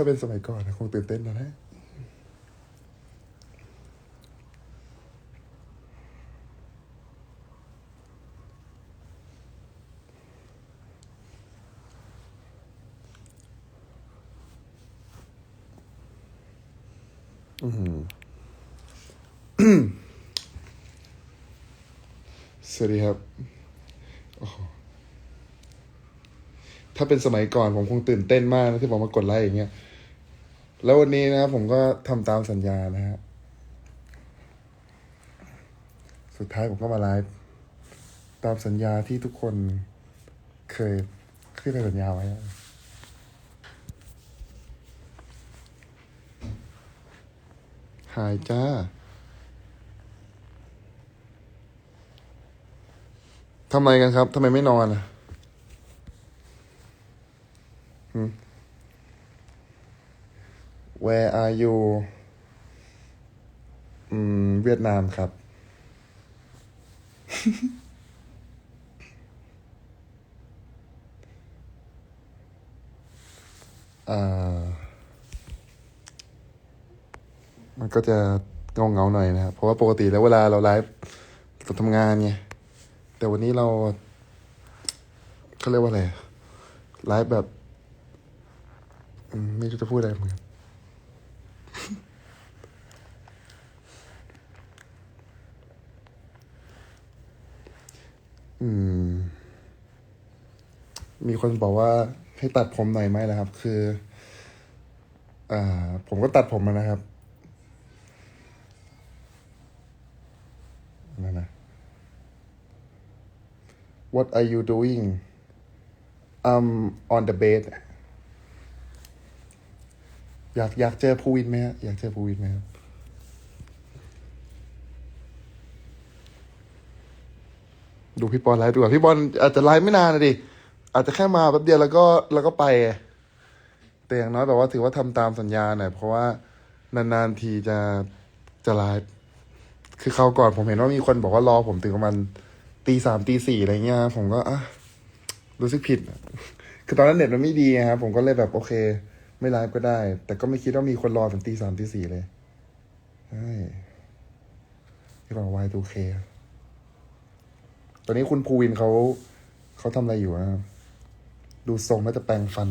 าเป็นสมัยก่อนคงตื่นเต้นนะนะสวัสดีครับ ถ้าเป็นสมัยก่อนผมคงตื่นเต้นมากนะที่ผมมากดไลค์อย่างเงี้ย แล้ววันนี้นะครับผมก็ทำตามสัญญานะฮะ สุดท้ายผมก็มาไลฟ์ตามสัญญาที่ทุกคนเคยขึ้นในสัญญาไว้ หายจ้า ทำไมกันครับ ทำไมไม่นอนอะ Where are you อืม เวียดนามครับอ่ามันก็จะเงาเงาหน่อยนะครับ เพราะว่าปกติแล้วเวลาเราไลฟ์เราทำงานไง แต่วันนี้เราเขาเรียกว่าอะไร ไลฟ์แบบอืมไม่รู้จะพูดอะไรเหมือนกัน อืม มีคนบอกว่าให้ตัดผมหน่อยไหมล่ะครับ คือ อ่า ผมก็ตัดผมมานะครับนั่นนะ What are you doing I'm on the bed อยากอยากเจอภูวินไหมฮะอยากเจอภูวินไหมครับ ดูพี่บอลไลฟ์ดูก่อนพี่บอลอาจจะไลฟ์ไม่นานนะดิอาจจะแค่มาแป๊บเดียวแล้วก็แล้วก็ไป แต่อย่างน้อยแบบว่าถือว่าทำตามสัญญาหน่อยเพราะว่านานๆทีจะจะไลฟ์คือเขาวก่อนผมเห็นว่ามีคนบอกว่ารอผมถึงประมาณตีสามตีสี่อะไรเงี้ยผมก็อะรู้สึกผิด คือตอนนั้นเน็ตมันไม่ดีครับผมก็เลยแบบโอเค ไม่ไลฟ์ก็ได้ แต่ก็ไม่คิดว่ามีคนรอถึงตีสามตีสี่เลยใช่ที่บอกวายตูเค อนนี้คุณภูวินเขาเขาทำอะไรอยู่นะครับดูทรงน่าจะแปรงฟัน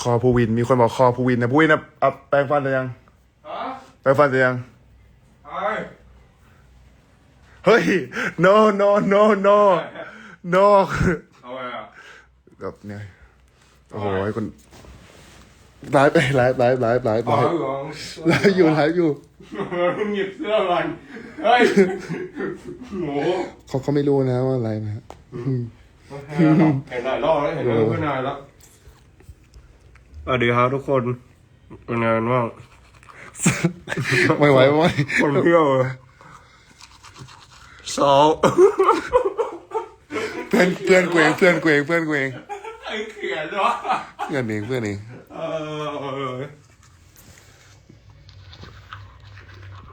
คอภูวิน มีคนบอกคอภูวินนะภูวินนะอะแปรงฟันหรือยังฮะแปรงฟันหรือยังไอ้เฮ้ย no no no no no เอาไงอะแบบเนี่ยโอ้โหไอ้คน ไลฟ์ไปไลฟ์ไลฟ์ไลฟ์ไลฟ์อ๋ไลอฟ์เหรอไลฟ์อยู่ไลฟ์อยู่มึงหยิบเสื้อมันเฮ้ยโหเขาเขาไม่รู้นะว่าอะไรนะฮะเห็นหลายรอบแล้วเห็นเรื่องขึ้นนานแล้วสวัสดีครับทุกคนเป็นไงบ้างไม่ไหวไม่ไหวคนเที่ยวสองเพื่อนเพื่อนกูเองเพื่อนกูเองเพื่อนกูเองไอ้เขียนวะเพื่อนเองเพื่อนเองเออ แ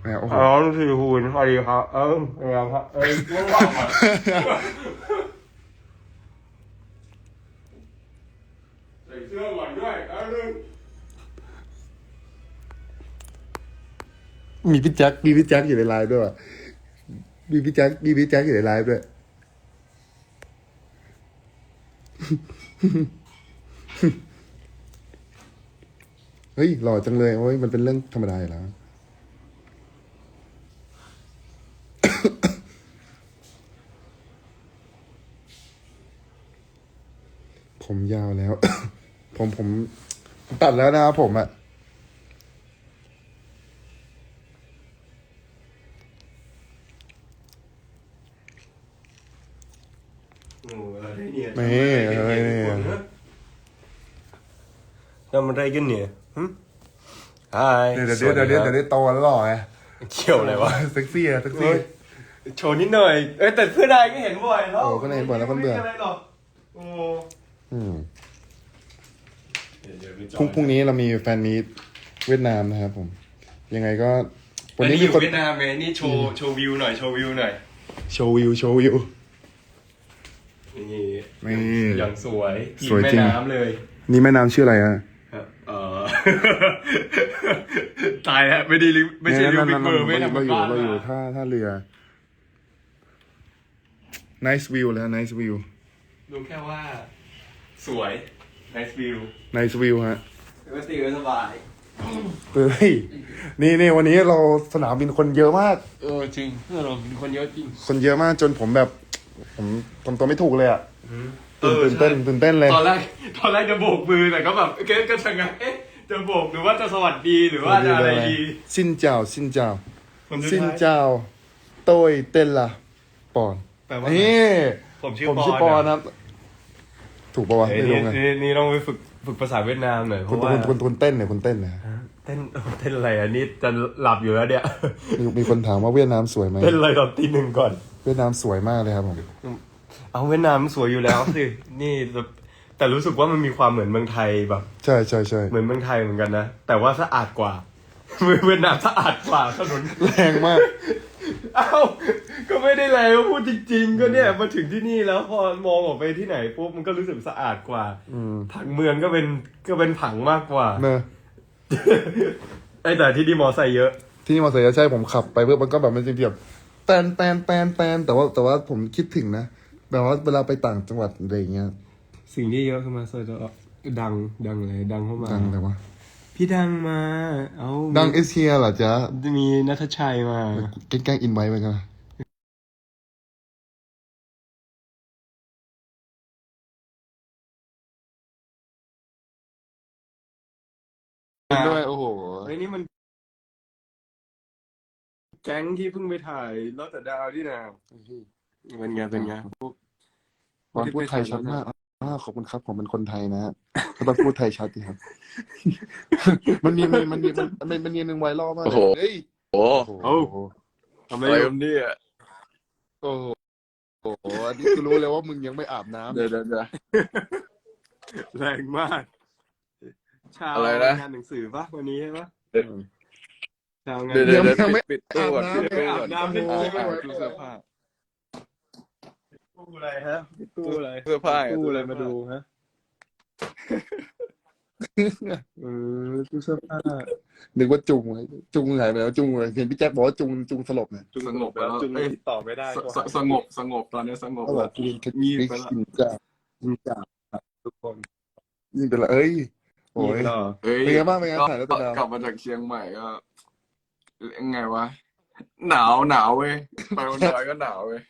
หมโอ้โหอ๋อพี่คุณสวัสดีครับ เออเป็นไงครับเอ้ยไม่ว่างอะใส่เสื้อก่อนด้วยเอันนึงมีพี่แจ็ค มีพี่แจ็คอยู่ในไลฟ์ด้วยว่ะมีพี่แจ็ค มีพี่แจ็คอยู่ในไลฟ์ด้วยเฮ้ยหล่อจังเลยโอ้ยมันเป็นเรื่องธรรมดาอยู่แล้ว ผมยาวแล้วผมผมผมตัดแล้วนะครับผมอะโอ้อะไรเนี่ยไม่อะไรเนี่ยทำอะไรกันเนี่ยฮึ ไฮเดี๋ยวเดี๋ยวเดี๋ยวเดี๋ยวเดี๋ยวได้โตแล้วหล่อไงเกี่ยวอะไรวะเซ็กซี่อะเซ็กเฮ้ซี่ยโชว์นิดหน่อย เอ้ยแต่เพื่อนนายก็เห็นบ่อยแล้วโอ้เพื่อนนายเห็นบ่อยแล้วเพื่อนเบื่อไม่มีอะไรหรอกโอ้อืมเดี๋ยวเดี๋ยวไปจพรุ่งพรุ่งนี้เรามีแฟนมีตเวียดนามนะครับผม ยังไงก็วันนี้อัมีอยู่คนเวียดนามไงนี่โชว์โชว์วิวหน่อยโชว์วิวหน่อยโชว์วิวโชว์วิวนี่นี่อย่างสวยสวยแม่จริงน้ำเลย นี่แม่น้ำชื่ออะไรอะครับเออ ตายแล้วไม่ได้ลิไม่ใช่ลิวบิกเบอร์ไม่เราทำอยู่บ้านเราอยู่มาท่าท่าเรือ nice view เลย nice view รู้แค่ว่า สวย nice view nice view ฮะก็ตีก็สบายเฮ้ยนี่นี่วันนี้เราสนามบินคนเยอะมาก เออจริงเพื่อนเราเป็นคนเยอะจริง คนเยอะมากจนผมแบบ ผมทำตัวไม่ถูกเลยอะเออตื่นเต้นใช่ตื่นเต้นเลย ตอนแรกตอนแรกจะโบกมือแต่ก็แบบเก๊ก็ชะงักเอ๊ะ จะโบกหรือว่าจะสวัสดีหรือว่าจะอะไรดีสิ้นเจ้าสิ้นเจ้าคนสุดสิ้นท้ายเจ้าโต้ยเต้นละปอนแปลว่านี่ผมชื่อผมปอนชื่อปอนอะนะครับถูกปะวะเอ้ยไม่นี่รู้ไงนี่นี่ต้องไปฝึกฝึกภาษาเวียดนามหน่อยเพคุณราะว่าคุณคุณคุณเต้นเนี่ยคุณเต้นเนี่ยเต้นเต้นอะไรอันนี้จะหลับอยู่แล้วเนี่ย มีมีคนถามว่าเวียดนามสวยไหมเต้นอะไรตอนตีหนึ่งก่อน เวียดนามสวยมากเลยครับผม เอาเวียดนามสวยอยู่แล้วสิ นี่ แต่แต่รู้สึกว่ามันมีความเหมือนเมืองไทยแบบ ใช่ใช่ใช่เหมือนเมืองไทยเหมือนกันนะ แต่ว่าสะอาดกว่าเวียดนามสะอาดกว่าถนนแรงมาก เอ้าก็ไม่ได้แรงพูดจริง ๆ ก็เนี่ยมาถึงที่นี่แล้วพอมองออกไปที่ไหนปุ๊บมันก็รู้สึกสะอาดกว่าอืมผังเมืองก็เป็นก็เป็นผังมากกว่าเนอะไอ้แต่ที่นี่มอไซค์เยอะ ที่นี่มาเสียใช่ผมขับไปเพื่อมันก็แบบมันจะแบบแตนแตนแตนแตนแต่ว่าแต่ว่าผมคิดถึงนะแบบว่าเวลาไปต่างจังหวัดอะไรอย่างเงี้ย สิ่งที่เยอะขึ้นมาโซจะดังดังเลยดังเข้ามาดังแต่ว่า พี่ดังมา เอาดังเอเชียเหรอจ๊ะจะมีนัทชัยมาแกล้งๆอินไว้ไปกันนะด้วยโอ้โหไอ้นี่มัน แก๊งที่เพิ่งไปถ่ายลอตแต่ดาวที่นาเป็นไงเป็นไงพวกตอนพูดไทยชัดมาก อ่าขอบคุณครับ ผมเป็นคนไทยนะฮะก็ต้องพูดไทยชัดดีครับ มันมีมันมันมีมันมันมันมีหนึ่งไวรัลมากเลยโอ้โหเฮ้ยโอ้โอ้โหทำไมอะไรกันเนี่ยโอ้โหโอ้โหอันนี้คือรู้เลยว่ามึงยังไม่อาบน้ำเดี๋ยวเดี๋ยวเดี๋ยว แรงมาก ชาวอะไรนะ งานหนังสือปะวันนี้ใช่ปะเดี๋ยว ชาวงาน เดี๋ยวเดี๋เดี๋ยยววยังไม่ปิดปิดตู้ก่อน อาบน้ำปิดตู้ก่อนอาบน้ำอ่าไม่ได้อ่าตู้เสื้อผ้าตู้ อะไรฮะตู้อะไรเสื้อผ้าไงตู้อะไรมาดูฮะเออตู้เสื้อผ้านึกว่าจุงไว้จุงหายไปแล้วจุงเลยเห็นพี่แจ็คบอกว่าจุงจุงสลบเนี่ยจุงสงบแล้วจุงเอ้ยติดต่อไม่ได้สสสงบสงบตอนนี้สงบเขาบอแล้กวจุงคิดงีบไปละกินจ้าจ้าทุกคนยิ่งเป็นละเอ้ยโอ้ยนี่ก็เฮ้ยเป็นไงบ้างเป็นไงถ่ายแล้วเป็นไงกลับมาจากเชียงใหม่ก็ยังไงวะหนาวหนาวเว้ยไปบนดอยก็หนาวเว้ย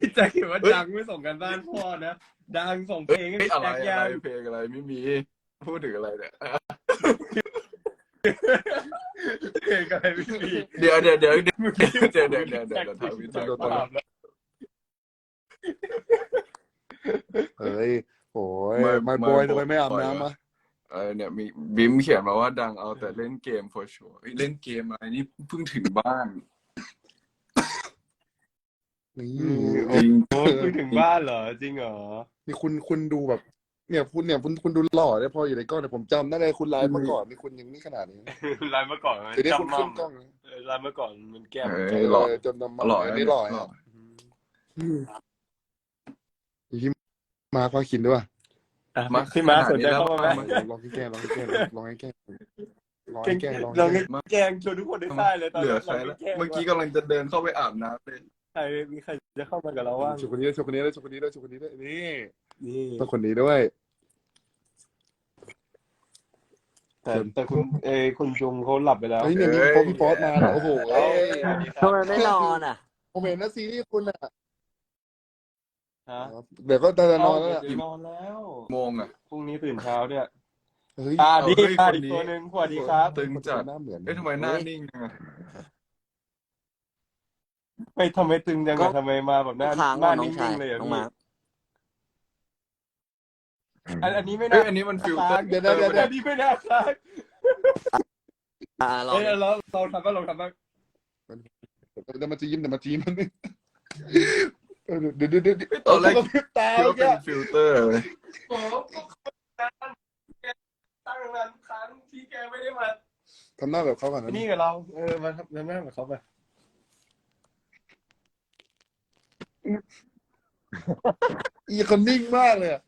พี่แจ็คเห็นว่าดังไม่ส่งกันบ้านพ่อนะ ดังส่งเพลงให้พี่อะไรแจ็คยัองเพลงอะไรไม่มี พูดถึงอะไรเนี่ย เพลงอะไรไม่มีเดี๋ยวเดี๋ยวเดี๋ยวเดี๋ยวเดี๋ยวเดี๋ยวเดี๋ยวเดี๋ยวเดี๋ยวเดี๋ยวเดี๋ยวถวเดี๋ยวเดี๋ยวเฮ้ยโอ้ยไม่ไม่ไม่บอยทำไมไม่อาบน้ำอะเออเนี่ยมีบิมเขียนมาว่าดังเอาแต่เล่นเกม for sure เอ้ยเล่นเกมอะไรนี่เพิ่งถึงบ้าน นี่จริง โอ้ยคุยถึงบ้านเหรอ จริงเหรอ นี่คุณคุณดูแบบ เนี่ยคุณเนี่ยคุณคุณดูหล่อเนี่ยพออยู่ในกล้องเนี่ยผมจำได้เลยคุณไลฟ์มาก่อนนี่คุณยังนี่ขนาดนี้ไลน์เมื่อก่อนมันเดี๋ยวนี้คุณจำมั่ขึ้มนกล้องนะเออไลน์เมื่อก่อนมันแก้มเอเออหล่ออจนน้ำมันหล่ออันนะนี้หล่อหล่ออะพี่มาร์คว่าคินด้วยป่ะอะมาพี่มาสนใจขนาดนี้เข้ามาไหมแล้วลองให้แกล้งลองให้แกล้งลองให้แกล้งลองแกให้งแกล้งลองลองให้แกล้งแกงชวนทุกคนได้ได้เลยตอนเหลืนี้อใครลแล้วงแล้เมื่อกี้กำลังจะเดินเข้าไปอาบน้ำเลยใครมีใครจะเข้ามากับเราว่างชมคนนี้ด้วยชมคนนี้ด้วยชมคนนี้ด้วยชมคนนี้ด้วยนี่นี่ต้องคนนี้ด้วยแต่แต่คุณเอยคุณจุงเขาหลับไปแล้วเฮ้ยเนี่ยมีพอพี่ป๊อตมาเหรอโอ้โหเอ้ยสวัสดีคทำรับไมไม่นอนอะผมเห็นนะซีรีส์คุณอะฮะเดี๋ยวก็จะนอนแล้วเาล่ะเดี๋ยวนอนแล้วโมงอะพรุ่งนี้ตื่นเช้าเนี่ยเฮ้ยอ่าดีเฮ้ยอ่าคนอีกนี้ตัวหนึ่งสวัสดีครับ ตึงจัดหน้าเหมือนเอ้ยทำไมหน้านิ่งจังอะ ไม่ทำไมตึงจังก็ อะทำไมมาแบบหน้าค้างหน้าว่าน้อนิ่งชายงๆเลยอะน้องพี่มาร์คอันอันนี้ไม่เอ้น่ายอันนี้มันฟิลเตอร์เดี๋ยวเดี๋ยวเดี๋ยวเดี๋ยว อันนี้ไม่น่าค้างอ่าลองเอ้ยเราเราทำบ้างเราทำบ้างเดี๋ยวมันจะยิ้มเดี๋ยวมันจะยิ้มมันเออเดี๋ยวเดี๋ยวเดี๋ยวตอนแรกเาพริบตาคิดเมื่อว่ากี้เป็นฟิลเตอร์เลยโอ้โหตั้งนานครั้งที่แกไม่ได้มาทำหน้าแบบเขาก่อนนะนี่กับเราเออมาทำทำหน้ากับเขาไป อีคนนิ่งมากเลยอะ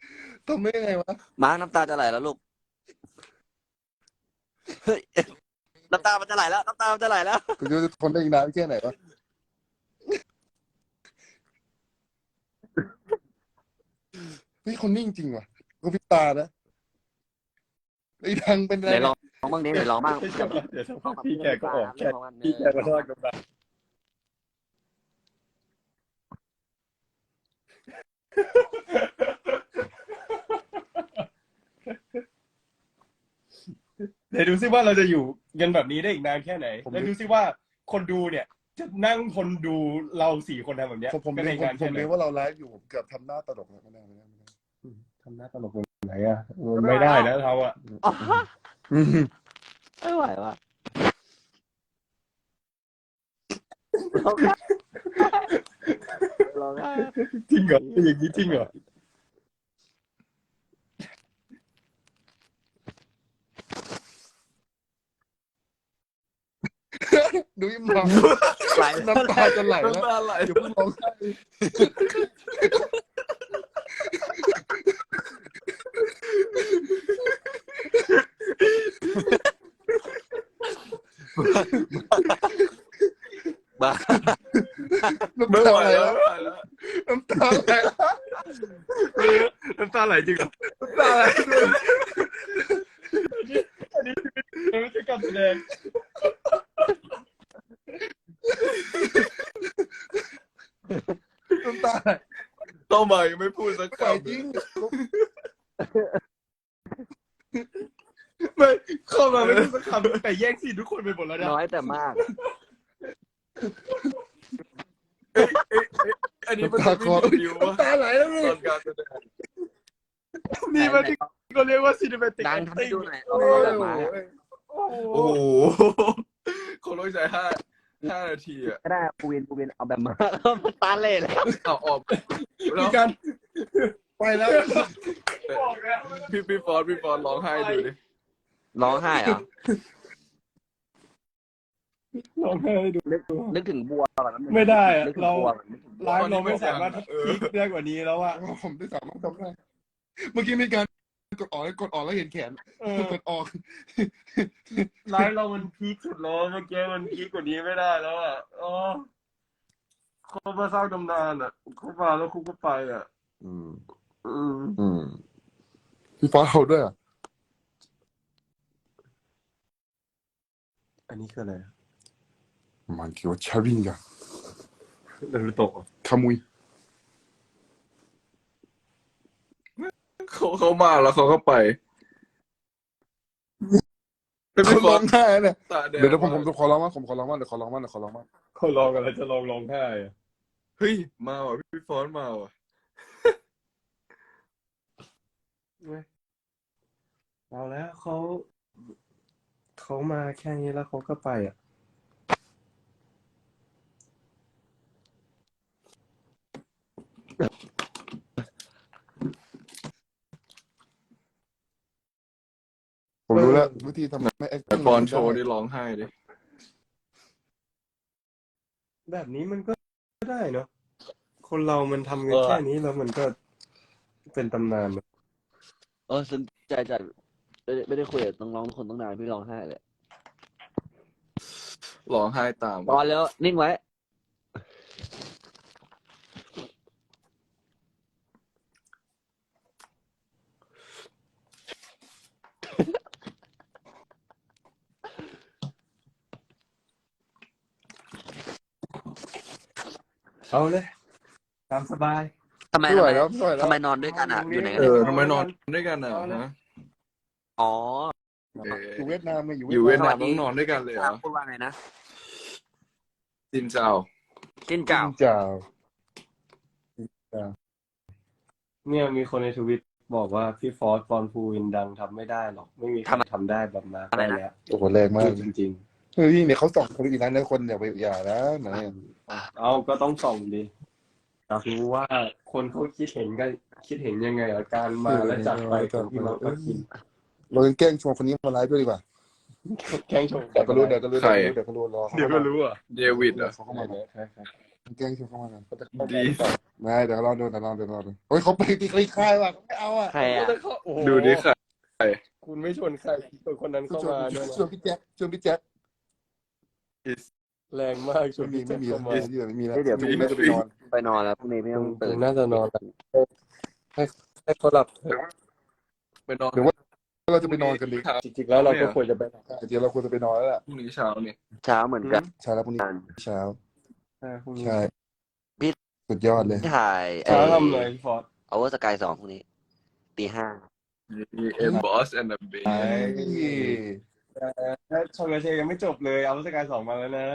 ทำได้ยังไงวะ มาร์คน้ำตาจะไหลแล้วลูกเฮ้ยน้ำตามันจะไหลแล้ว น้ำตามันจะไหลแล้ว คุณจะทนได้อีกนานแค่ไหนวะนี่คนนิ่งจริงว่ะก็พิตานะไอ้ดังเป็นอะไรไหนลองลองบ้างดิไหนลองบ้างไม่ใช่ว่าเดี๋ยวสักพักพี่แกก็ออกแค่พี่แกก็ทอดกับเร เดี๋ยวดูซิว่าเราจะอยู่กันแบบนี้ได้อีกนานแค่ไหนแล้วดูซิว่าคนดูเนี่ย จะนั่งคนดูเราสี่คนทำแบบเนี้ยผมผมกันเรีได้ยนอีกผมนานผแค่มไหนเรียนว่าเราไลฟ์อยู่ผมเกือบทำหน้าตลกแล้วไม่ได้ไม่ได้ไม่ได้ทำหน้าตลกตรงไหนอะมันไม่ได้นะเราอะอืมไม่ไหวว่ะ ร้องไห้ร้องไห้จริงเหรอเป็นอย่างนี้จริงเหรอดูยิ้มมองไหลน้ำตาจะไหลแล้วน้ำตาไหลอย่าเพิ่งร้องไห้ บ้า น้ำ ไม่ตาไหวไหลแล้แล้ววไม่ไหวแล้วน้ำตาไหลแล้วน้ำตาไหลจริงเหรอน้ำตาไหลอันนี้ไม่ใช่การแสดงน้ำตาไหลต้องมายังไม่พูดสักไหลคำจริงไม่เข้ามาไม่รู้สักคำแต่แย่งซีนทุกคนไปหมดแล้วนะน้อยแต่มากอั นนี้มันน้ำตาจะคอไม่มีวิววะน้ำตาไหลแล้วลูตอกนการแสดงนี่มันที่เขาเรียกว่าซีนิเมติกดังแอคทำให้ติ้งดูหน่อยเอาโอ้แบบมาโหโอ้โหโอ้โหเขาลงใจห้าห้านาทีอะก็ได้ปูเวนปูเวนเอาแบบมามันตาเล่เลยเอาออกมีแล้วการไปแล้วบอกแล้วพี่พี่ฟอนพี่ฟอนร้องไห้ดูดิร้องไห้เหรอ ลองให้ดู นึกถึงบัวก่อนนะไม่ได้อะนึกถึงเรา บัวก่อนนึกถึงบัว ไลฟ์เราไม่สามารถพีคได้กว่านี้แล้วอะผมได้สามารถทำได้ เมื่อกี้มีการกดออกกดออกแล้วเห็นแขนเออกดออก ไลฟ์เรามันพีคสุดแล้วเมื่อกี้มันพีคกว่านี้ไม่ได้แล้วอะอ๋อเขามาสร้างตำนานอะเขามาแล้วเขาก็ไปอะอืม อืมอืมพี่ฟ้าเอาด้วยอะอันนี้คืออะไรมันคิดว่าชาวิงกะ เดรุโตะขมุยเขาเขามาแล้วเขาก็ไปเป็นเขาพี่ฟร้ออนงไห้เนี่ยตาแดงเดี๋ยวเดี๋ยวผมผมจะขอร้องว่าผมขอร้องว่าเดี๋ยวขอร้องว่าเดี๋ยวขอร้องว่าเขาลองอะไรจะลองร้องไห้อะเฮ้ย มาว่ะพี่ฟอนมาว่ะเอาแล้วเขาเขามาแค่นี้แล้วเขาก็ไปอะ รู้แล้ววิธีทำให้แต่ acting ฟอนโชว์นี่ร้องไห้ดิแบบนี้มันก็ได้เนาะคนเรามันทำกันแค่นี้แล้วมันก็เป็นตำนานอะเออสนใจจัดไม่ได้ไม่ได้คุยกับน้องๆทุกคนตั้งนานพี่ร้องไห้เลยร้องไห้ตาม ตอนแล้วนิ่งไว้ เอาเลย ตามสบาย ทำไมไม่ทำไหวไมแล้วไม่ไหวแล้ว ทำไมนอนด้วยกันอะ อยู่ไหนกันเอเนี่ยอทำไมนอนด้วยกันอะฮะอ๋อเอออยู่เวียดนามไงอยู่อยู่เวียดนามสวัสดีต้องนอนด้วยกันเลยเหรอพูดว่าไงนะจินเจ้ากินเจ้าเจ้าเนี่ยมีคนในทวิตบอกว่าพี่ฟอสฟอนฟูวินดังทำไม่ได้หรอก ไม่มีใครทำได้แบบมาได้แล้วโอ้โหแรงมากจริง เฮ้ยเนี่ยเขาส่องคนอีกนั้นนะคนอย่าไปอย่านะไหนๆเอาก็ต้องส่องดิอยากรู้ว่าคนเขาคิดเห็นกันคิดเห็นยังไงกับการมาและจากไปของพี่มาร์คคินเราแกล้งชวนคนนี้มาไลฟ์ด้วยดีกว่าแกล้งชมเดี๋ยวก็รู้เดี๋ยวก็รู้ใคร เดี๋ยวก็รู้รอเดี๋ยวก็รู้อะเดวิดเหรอะ เขาเข้ามาก่อนแกล้งชวนเข้ามากันเขาจะเข้าดีไม่เดี๋ยวลองดูเดี๋ยวลองดูเดี๋ยวลองดูโอ้ยเขาไปตีคลิกค่ายว่ะเขาไม่เอาอะใครอะโอ้โหดูดิค่ะ คุณไม่ชวนใครชวนคนนั้นชวเข้านมาด้วยชวนพี่แจ๊คชวนพี่แจ๊ค แรงมากชวไม่นมีพี่ไม่แจ็คมีเข้าแล้วมาไม่มีแล้วเฮ้ยเดี๋ยวไม่จะไปนอนไปนอนแล้วพรุ่งนี้ไม่ต้องตื่ตื่นนน่าจะนอนแล้วให้ให้เขาหลับเถอะไปนอนเราจะไปนอนกันดีจริงๆแล้วเราก็ควรจะไปจริงๆเราควรจะไปนอนแล้วแหละพรุ่งนี้เช้านี่เช้าเหมือนกันเช้าแล้วพรุ่งนี้เช้าเออพรุ่งนี้ใช่พี่สุดยอดเลยถ่ายไอ้เช้าทำเลยฟอร์ดเอาเวอร์สกายสองพรุ่งนี้ตีห้าเอ็มบอ สแอนด์เบไอ้ถ้าชงกระเชยยังไม่จบเลย เอาสกายสองมาแล้วนะ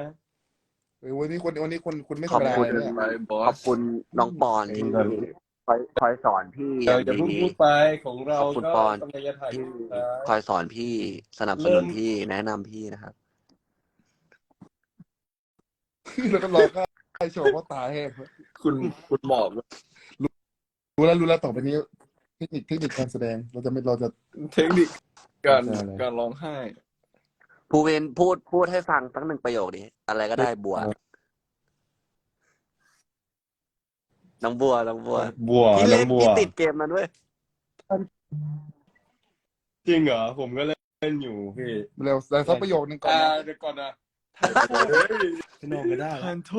เออวันนี้คนวันนี้คนคุณไม่ขอบธรรมดาคุณเลยเนี่ยไปบอขอบสคุณน้องปอนที่คอยคอยสอนพี่อเราย่างจะเพิ่งดี พูดไปของเราขอบคุณก็ปอน กำลังจะถ่ายที่รูปนะคอยสอนพี่สนับสนุนพี่แนะนำพี่นะครับ แล้วก็รอก็ให้โชว์ว่าตายแห้งคุณคุณหมอบรู้แล้วรู้แล้วต่อไปนี้เทคนิคเทคนิคการแสดงเราจะไม่เราจะ เทคนิคการใช่เลยการร้องไห้ ภูเวนพูดพูดให้ฟังสักหนึ่งประโยคดิอะไรก็ได้บัวน้องบัวน้องบัวบัวพี่น้เล่องนบัว พี่ติดเกมนั้นด้วยจริงเหรอ ผมก็เล่นอยู่พี่เร็วแต่สักประโยคนึงก่อนอ่านะ เดี๋ยวก่อนนะเฮ้ยพี่น้องก็ได้ทานโท